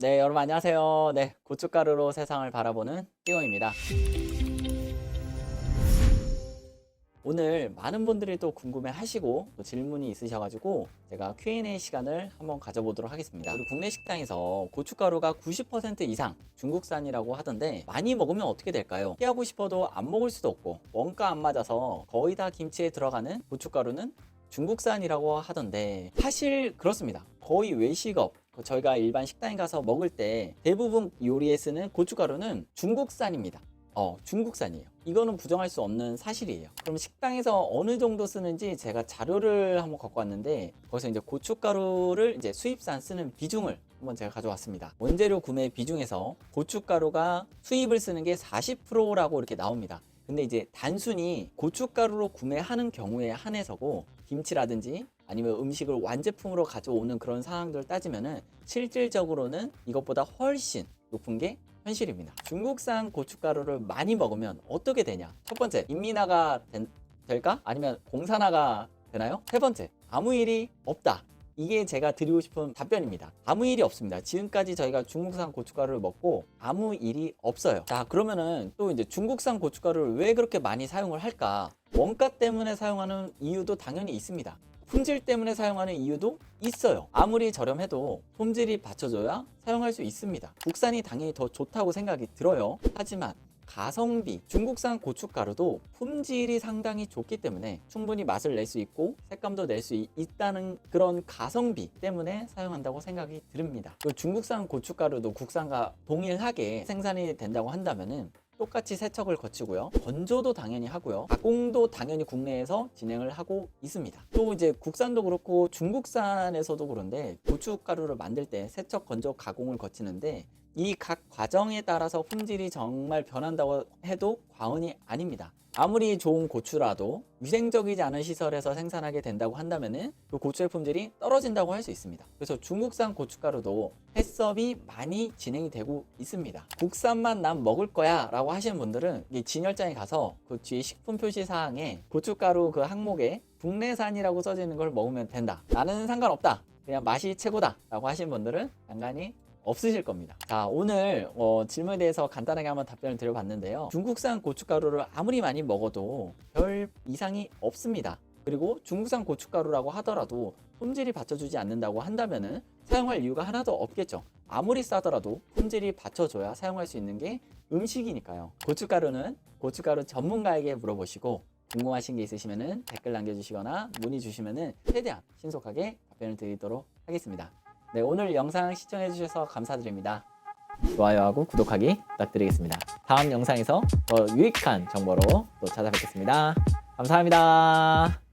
네, 여러분 안녕하세요. 네, 고춧가루로 세상을 바라보는 띵호입니다. 오늘 많은 분들이 또 궁금해 하시고 또 질문이 있으셔가지고 제가 Q&A 시간을 한번 가져보도록 하겠습니다. 우리 국내 식당에서 고춧가루가 90% 이상 중국산이라고 하던데 많이 먹으면 어떻게 될까요? 피하고 싶어도 안 먹을 수도 없고 원가 안 맞아서 거의 다 김치에 들어가는 고춧가루는 중국산이라고 하던데 사실 그렇습니다. 거의 외식업 저희가 일반 식당에 가서 먹을 때 대부분 요리에 쓰는 고춧가루는 중국산입니다. 어, 중국산이에요. 이거는 부정할 수 없는 사실이에요. 그럼 식당에서 어느 정도 쓰는지 제가 자료를 한번 갖고 왔는데 거기서 이제 고춧가루를 이제 수입산 쓰는 비중을 한번 제가 가져왔습니다. 원재료 구매 비중에서 고춧가루가 수입을 쓰는 게 40%라고 이렇게 나옵니다. 근데 이제 단순히 고춧가루로 구매하는 경우에 한해서고 김치라든지 아니면 음식을 완제품으로 가져오는 그런 상황들을 따지면은 실질적으로는 이것보다 훨씬 높은 게 현실입니다. 중국산 고춧가루를 많이 먹으면 어떻게 되냐? 첫 번째, 인민화가 된- 될까? 아니면 공산화가 되나요? 세 번째, 아무 일이 없다. 이게 제가 드리고 싶은 답변입니다. 아무 일이 없습니다. 지금까지 저희가 중국산 고춧가루를 먹고 아무 일이 없어요. 자, 그러면은 또 이제 중국산 고춧가루를 왜 그렇게 많이 사용을 할까? 원가 때문에 사용하는 이유도 당연히 있습니다. 품질 때문에 사용하는 이유도 있어요. 아무리 저렴해도 품질이 받쳐줘야 사용할 수 있습니다. 국산이 당연히 더 좋다고 생각이 들어요. 하지만 가성비, 중국산 고춧가루도 품질이 상당히 좋기 때문에 충분히 맛을 낼 수 있고 색감도 낼 수 있다는 그런 가성비 때문에 사용한다고 생각이 듭니다. 중국산 고춧가루도 국산과 동일하게 생산이 된다고 한다면은 똑같이 세척을 거치고요. 건조도 당연히 하고요. 가공도 당연히 국내에서 진행을 하고 있습니다. 또 이제 국산도 그렇고 중국산에서도 그런데 고춧가루를 만들 때 세척, 건조, 가공을 거치는데 이 각 과정에 따라서 품질이 정말 변한다고 해도 과언이 아닙니다. 아무리 좋은 고추라도 위생적이지 않은 시설에서 생산하게 된다고 한다면은 그 고추의 품질이 떨어진다고 할 수 있습니다. 그래서 중국산 고춧가루도 해썹이 많이 진행이 되고 있습니다. 국산만 난 먹을 거야 라고 하시는 분들은 이 진열장에 가서 그 뒤에 식품 표시 사항에 고춧가루 그 항목에 국내산이라고 써져 있는 걸 먹으면 된다. 나는 상관없다. 그냥 맛이 최고다. 라고 하시는 분들은 간간히 없으실 겁니다. 자, 오늘 어, 질문에 대해서 간단하게 한번 답변을 드려봤는데요. 중국산 고춧가루를 아무리 많이 먹어도 별 이상이 없습니다. 그리고 중국산 고춧가루라고 하더라도 품질이 받쳐주지 않는다고 한다면은 사용할 이유가 하나도 없겠죠. 아무리 싸더라도 품질이 받쳐줘야 사용할 수 있는 게 음식이니까요. 고춧가루는 고춧가루 전문가에게 물어보시고 궁금하신 게 있으시면은 댓글 남겨주시거나 문의 주시면은 최대한 신속하게 답변을 드리도록 하겠습니다. 네, 오늘 영상 시청해주셔서 감사드립니다. 좋아요하고 구독하기 부탁드리겠습니다. 다음 영상에서 더 유익한 정보로 또 찾아뵙겠습니다. 감사합니다.